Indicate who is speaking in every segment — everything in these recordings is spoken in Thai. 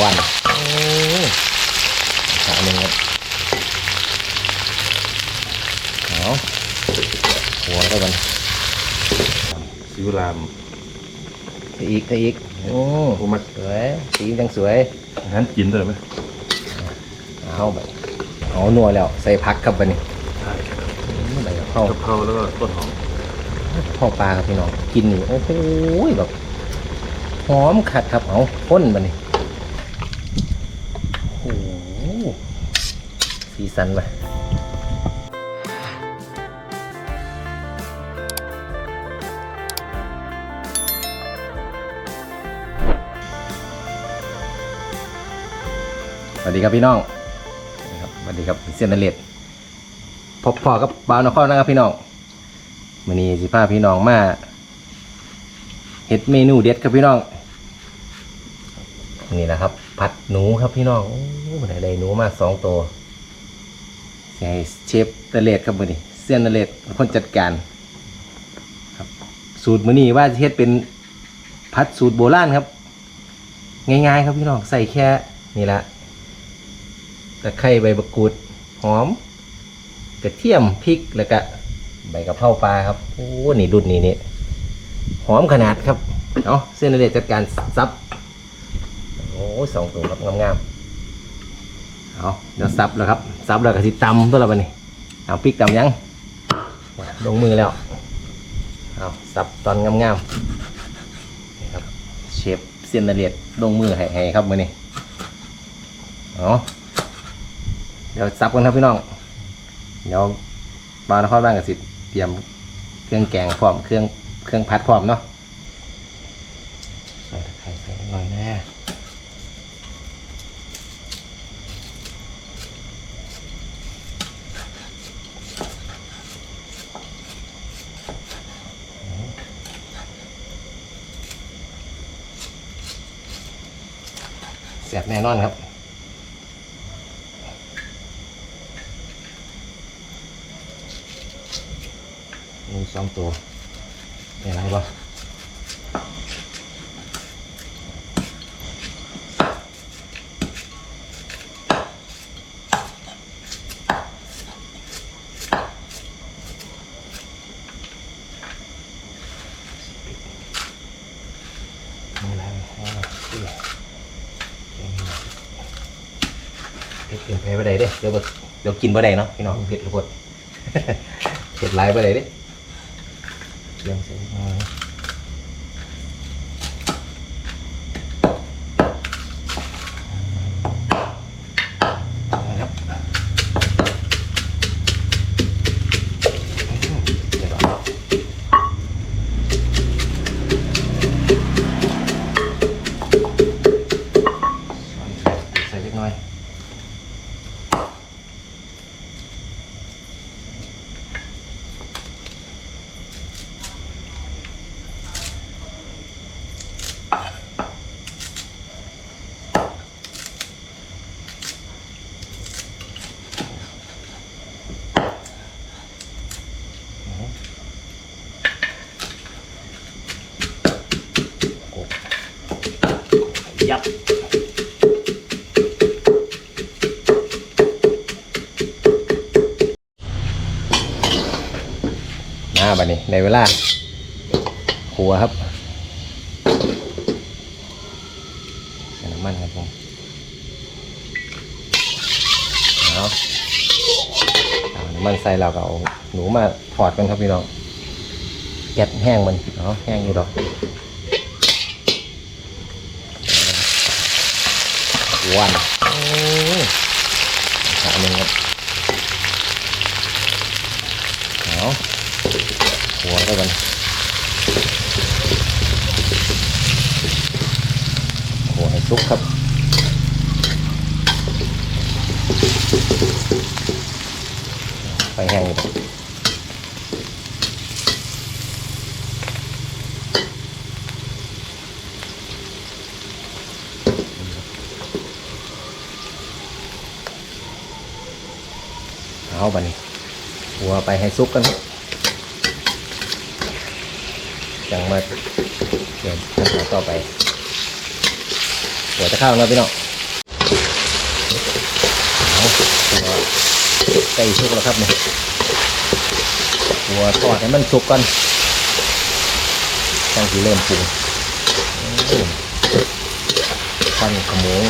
Speaker 1: วันอขาหนึ่งครับเอาหัวได้กัน
Speaker 2: ซิวราม
Speaker 1: อีกอีกโอ้
Speaker 2: โอ้มา
Speaker 1: สวยสีจังสวย
Speaker 2: อาหารกินได้ไหม
Speaker 1: เอาไปเอานัวแล้ว ใส่พักครับบันนี้ใบกะเพรากะ
Speaker 2: เพราแล้วก็ต้นหอม
Speaker 1: พ่อปลาครับพี่น้อง กินนี่โอ้โหแบบหอมขัดครับเอาพ่นบันนี้โอ้โห สีสันไปสวัสดีครับพี่น้องสวัสดีครับเซียนนเลดพบพอกับบาวนครนะครับพี่น้องมื้อนี้สิพาพี่น้องมาเฮ็ดเมนูเด็ดครับพี่น้องนี่นะครับ ผัดหนูครับพี่น้องโอ้ได้ได้หนูมาสองตัว ให้เชฟนเลดครับมือนี้เซียนนเลดเป็นคนจัดการครับสูตรมือนี้ว่าจะเฮ็ดเป็นผัดสูตรโบราณครับ ง่ายๆ ครับพี่น้องใส่แค่นี่ละตะไคร้ใบมะกรูดหอม กระเทียมพริกแล้วก็ใบกะเพราปลาครับโอ้นี่รุ่นนี้นี่หอมขนาดครับเอาเส้นเลยจัดการซับ โอ้สองตัวครับงามๆ เอาเดี๋ยวซับแล้วครับซับแล้วก็สิตำตัวละบันนี้เอาพริกตำยังลงมือแล้วเอาซับตอนงามๆนี่ครับเชฟเส้นละเอียดลงมือให้ให้ครับมือนี้เอาเดี๋ยวซับกันครับพี่น้องเดี๋ยวบาวนครบ้านกับสิเตรียมเครื่องแกงพร้อมเครื่องเครื่องพัดพร้อมเนาะใส่ตะไคร้ใส่หน่อยนะเสีย บแน่นอนครับมีสองตัวเป็นไรบ้างมีอะไรบ้างที่เผ็ดเกินไปบ่ได้เด้เดี๋ยวบ่เดี๋ยวกินบ่ได้เนาะพี่น้องเผ็ดทุกคนเผ็ดหลายบ่ได้เด้เตรียมใส่ บัดนี้ในเวลาขัวครับใส่น้ำมันครับผมเอาเอาน้ำมันใส่เราก็เอาหนูมาถอดกันครับพี่น้องแกะแห้งมันเนาแห้งอยู่ดอกวันอ้ขาหนึ่งครับเอา หัวได้กันหัวให้สุกครับไฟแห้งเอาบันนี้หัวไปให้ซุกกันครับ จังมาเดี๋ยวขั้นตอนต่อไปหัวจะเข้าแล้วพี่น้องเอาใกล้สุกแล้วครับเนี่ยหัวทอดให้มันสุกก่อนตั้งที่เริ่มปรุงอืมปั้นขโมง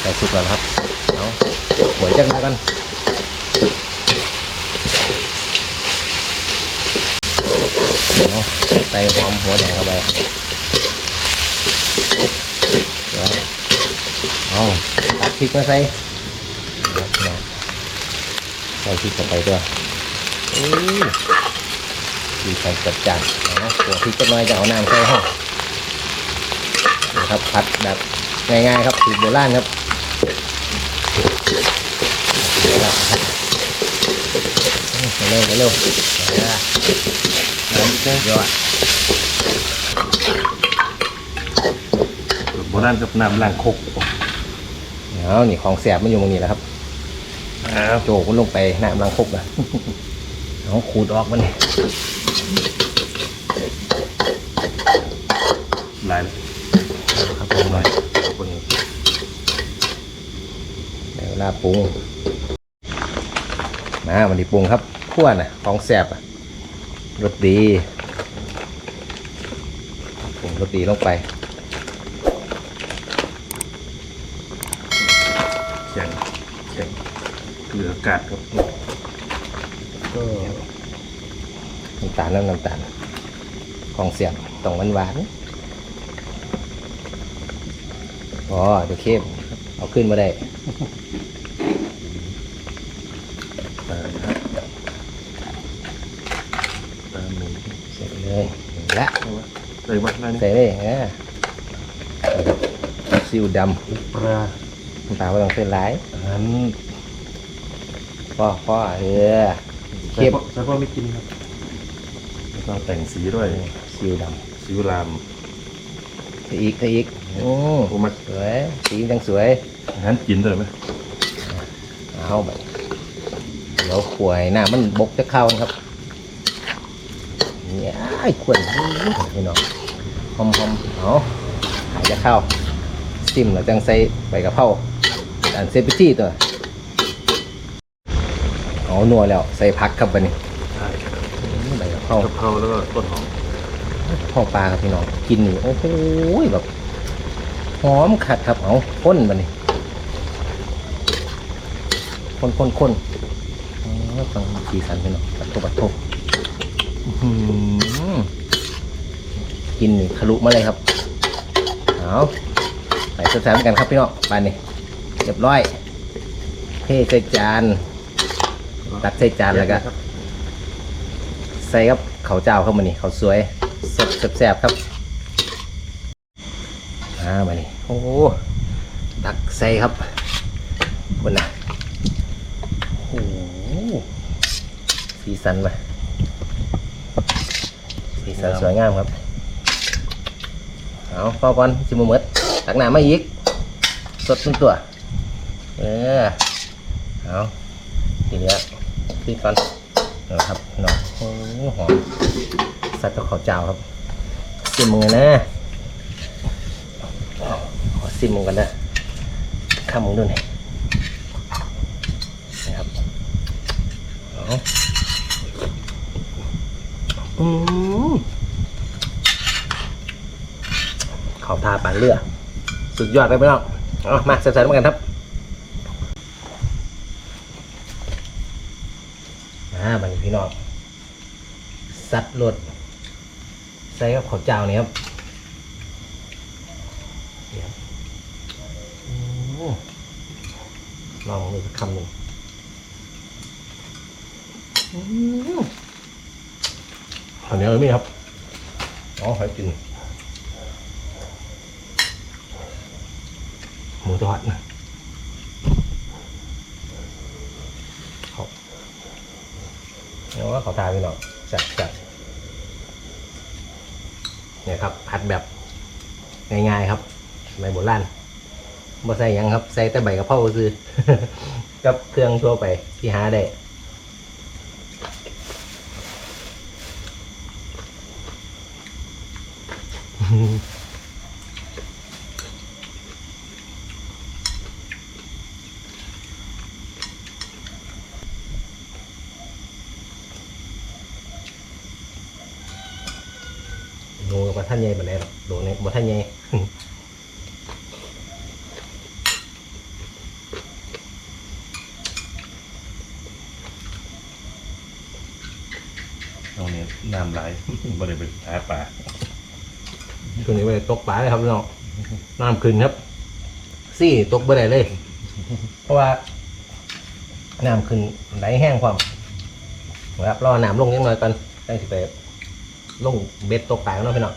Speaker 1: ใกล้สุกแล้วครับเอาหัวจักหน่อยกันเอา ใส่หอมหัวแดงเข้าไปเดี๋ยวเอาตักพริกมาใส่ใส่พริกเข้าไปด้วยอู้ดีใส่จัดจัดเอาหัวพริกจะน้อยจะเอาน้ำใส่ห้องนะครับผัดแบบง่ายๆครับสูตรโบราณครับเดี๋ยวเร็วเร็วเร็วเดี๋ยวละน้ำเยอะ
Speaker 2: โบราณกับน้ำล้างคก
Speaker 1: เอานี่ของแสบมันอยู่ตรงนี้แหละครับ
Speaker 2: อ้า
Speaker 1: โจกมันลงไปน้ำลังคกนะเอาขูดออกมัน
Speaker 2: หลาย
Speaker 1: ครับผมหน่อย
Speaker 2: คน
Speaker 1: ในเวลาปรุงมามันดีปรุงครับขั้วนะของแสบอะ รสดีปรุงรสดีลงไป
Speaker 2: แข็งแข็งเกลืออากาศครับ
Speaker 1: ก็น้ำตาลน้ำน้ำตาลของเสียบต้องหวานหวานๆอ๋อเดี๋ยวเข้มเอาขึ้นมาได้
Speaker 2: ตามครับตามนี้
Speaker 1: เสร็จเลย และ
Speaker 2: เอาวะเลยวัดได้นี่
Speaker 1: ใส่เลยเออซิวด
Speaker 2: ปลาำ
Speaker 1: น้ำตาลไม่ต้องเส้นหลาย
Speaker 2: อาหาร
Speaker 1: พ่อพ่อเออ
Speaker 2: ใส่
Speaker 1: เข้ม
Speaker 2: พ่อใส่พ่อไม่กินครับแล้วก็แต่งสีด้วย
Speaker 1: ซิวด
Speaker 2: สีวรามำ
Speaker 1: ใส่อีกใส่อีกโอ้
Speaker 2: โอ้มา
Speaker 1: สวยสีจังสวย
Speaker 2: อาหารกินได้ไหม
Speaker 1: เอาไปเดี๋ยวขวายหน้ามันบกจะเข้านะครับ เนี่ยไอ้ขวดพี่น้องหอมหอมๆเอาหายจะเข้าซิมแล้วจังใส่ใบกะเพราอันเซปิจี้ตัวเอานัวแล้วใส่ผักครับบันนี้
Speaker 2: ใช่
Speaker 1: ใบกะเพรากะ
Speaker 2: เพราแล้วก็ต้นหอม
Speaker 1: พ่อปลาครับพี่น้องกินนี่โอ้โหแบบหอมขัดครับเอาข้นบันนี้ข้นข้นข้นอ๋อฟังสีสันพี่น้องปัดทบปัดทบอื้อหือ กินนี่ทะลุมาเลยครับ เอาใส่แซ่บๆกันครับพี่น้องไปนี่เรียบร้อยเทใส่จาน ตักใส่จานแล้วก็ใส่ครับเขาเจ้าเข้ามานี่เขาสวยสดแซ่บๆครับมามานี่โอ้โหตักใส่ครับคนน่ะโอ้สีสันมา สีสันสวยงามครับ เอาพอก่อนสิมมดตักหนามาอีก สดทั้งตัว เออ เอาทีเหลือพี่ก่อนนะครับน้องโอ้หอมสัตว์กับข้าวเจ้าครับซิมมึงนนะขอซิมมึงกันนะข้ามมึงดูหน่อยนะครับเอาอืม ข้าวทาปานเลือ สุดยอดเลยพี่น้องเอามาใส่ๆมากันครับอ่าบันพี่น้องสัดรถใส่กับข้าวเจ้านี่ครับลองดูสักคำหนึ่งอืม ข้าวเหนียวมีครับอ๋อหอยกินหมูทอดนะเขาแล้วก็ขอทานพี่น้องจัดจัดเนี่ยครับผัดแบบง่ายๆครับใบโบราณบ่ใส่ยังครับ ใส่แต่ใบกะเพราซื้อกับเครื่องทั่วไปที่หาได้ โดนกับท่านใหญ่มาแหรอโดนเนี่ยบ่ท่านใหญ่
Speaker 2: ตรงนี้น้ำไหลบริเวณท้าป่า
Speaker 1: ช่วงนี้ไปตกปลาเลยครับพี่น้องน้ำขึ้นครับซี่ตกบ่ได้เลย เพราะว่าน้ำขึ้นไหลแห้งความนะครับรอน้ำลงนิดหน่อยกันตั้งสิไปลงเบ็ดตกปลากันเนาะพี่น้อง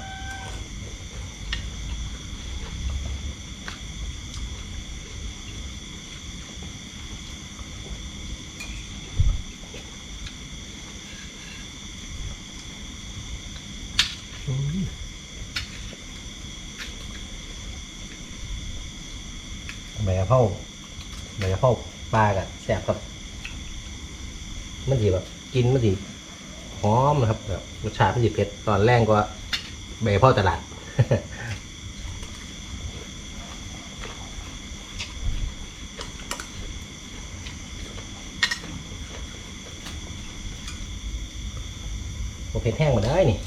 Speaker 1: เพราใบกะเพราปลากับแซ่บครับมันสีแบบกินมันสีหอมนะครับแบบรสชาติมันสีเผ็ดตอนแรกก็ใบกะเพราตลาดโอเคแห้งมาได้นี่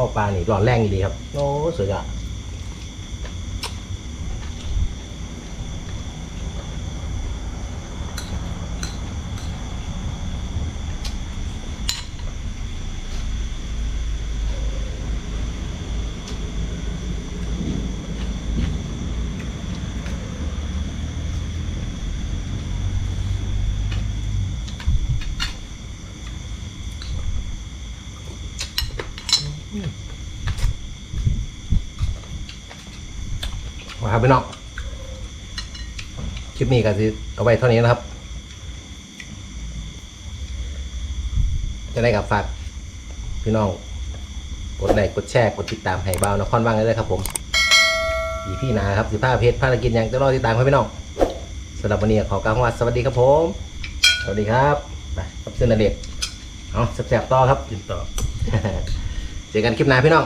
Speaker 1: อืมพ่อปลานี่ร้อดแรงดีครับโอ้สุดยอด มาครับพี่น้องคลิปนี้ก็จะเอาไว้เท่านี้นะครับ จะได้กับฝากพี่น้อง กดไลค์กดแชร์กดติดตามให้เบานครว่างได้เลยครับผมอีพี่นาครับสิผ้าเพจภารกิจยังจะรอติดตามครับพี่น้องสำหรับวันนี้ขอกล่าวคำว่าสวัสดีครับผม สวัสดีครับไปครับเส้นนาเด็กเอาแสบๆต่อครับ
Speaker 2: กินต่อ
Speaker 1: เจอกันคลิปหน้าพี่น้อง